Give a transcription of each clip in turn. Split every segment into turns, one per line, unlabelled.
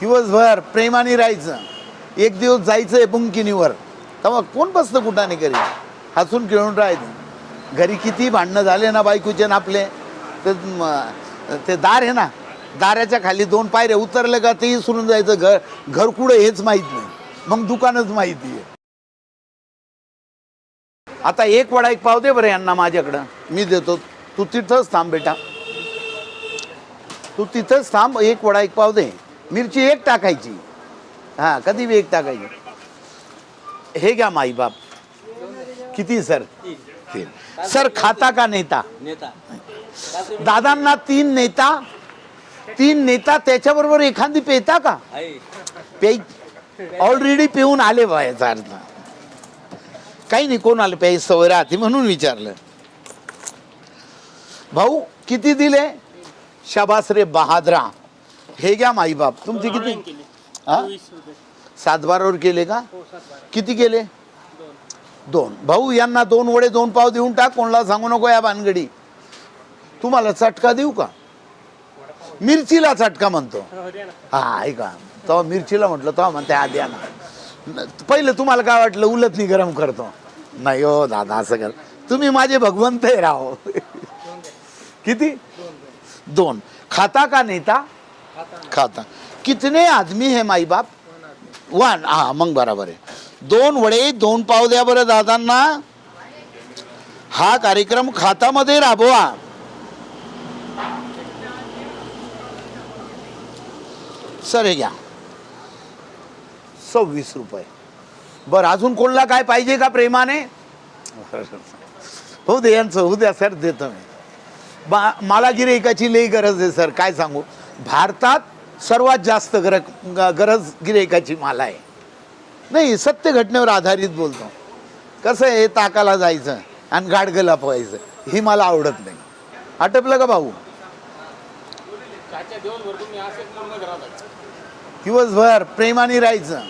दिवसभर प्रेमाने राहायचं. एक दिवस जायचं बुंकिनीवर. तेव्हा कोण बसतं कुठाने घरी? हसून खेळून राहायचं. घरी किती भांडणं झाले ना बायकोचे ना आपले. तर ते दार आहे ना दाराच्या खाली दोन पायऱ्या उतरले का तेही सुरून जायचं. घर घर कुठं हेच माहीत नाही. मग दुकानच माहिती आहे. आता एक वडा एक पाव दे बरं यांना माझ्याकडं. मी देतो. तू तिथंच थांब बेटा. तू तिथंच थांब. एक वडा एक पाव दे. मिरची एक टाकायची. हां कधी बी एक टाकायची. हे घ्या माई बाप. किती सर? तीन. सर खाता का नेता?
नेता.
दादांना तीन नेता तीन नेता त्याच्याबरोबर एखादी पेता का? पे ऑलरेडी पिऊन आले बा याचा अर्थ. काही नाही कोण आले? प्यायची सवय राहते म्हणून विचारलं. भाऊ किती दिले? शाबास रे बहादरा. हे घ्या माई बाप तुमचे किती? हा? सातबारावर केले का? किती केले? दोन. भाऊ यांना दोन वडे दोन पाव देऊन टाक कोणाला सांगू नको या भानगडी. तुम्हाला चटका देऊ का? मिरचीला चटका म्हणतो. हा ऐका. तेव्हा मिरचीला म्हटलं तेव्हा म्हणते आद्या ना न- पहिलं तुम्हाला काय वाटलं उलटणी गरम करतो? नाही हो दादा असं कर. तुम्ही माझे भगवंत आहे राव. किती? दोन. खाता का नेता? खाता. कितने आदमी है माई बाप? वन. हा मग बरोबर आहे दोन वडे दोन पाव द्या बरं दादांना. हा कार्यक्रम खातामध्ये राबवा. सर हे घ्या. सव्वीस रुपये. बरं अजून कोणला काय पाहिजे का प्रेमाने? हो दे यांचं हो द्या सर देतो मी. बा मला गिरायकाची लई गरज आहे सर. काय सांगू? भारतात सर्वात जास्त गर गरज गिरायकाची मला आहे. नाही सत्य घटनेवर आधारित बोलतो. कसं आहे ताकाला जायचं आणि गाडगं लपवायचं ही मला आवडत नाही. आटपलं का भाऊ? दिवसभर प्रेमाने राहायचं.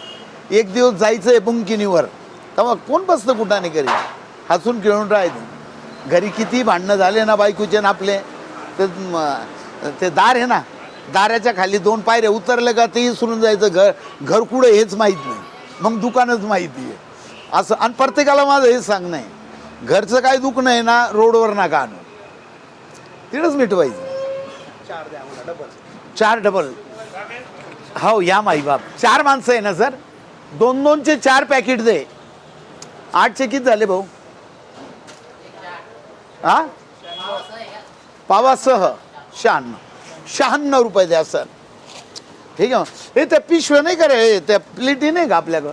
एक दिवस जायचं बुंकिनीवर. तेव्हा कोण बसतं कुठाने घरी? हसून खेळून राहायचं. घरी किती भांडणं झाले ना बायकोचे ना आपले. म- ते दार आहे ना दाराच्या खाली दोन पायऱ्या उतरलं का तेही सुरून जायचं. घर घर कुठं हेच माहीत नाही. मग दुकानच माहिती आहे. असं आणि प्रत्येकाला माझं हेच सांगणं आहे. घरचं काय दुखणं आहे ना रोडवर नका आणू. तिथंच मिटवायचं. चार डबल. हो या माई बाप. चार माणसं आहे ना सर? दोन दोनचे चार पॅकेट दे. आठचे किती झाले भाऊ? हा पावासह. शहाण्णव. शहाण्णव रुपये द्या सर. ठीक आहे हे त्या पिशव्या नाही का रे? त्या प्लेटी नाही का आपल्याकडं?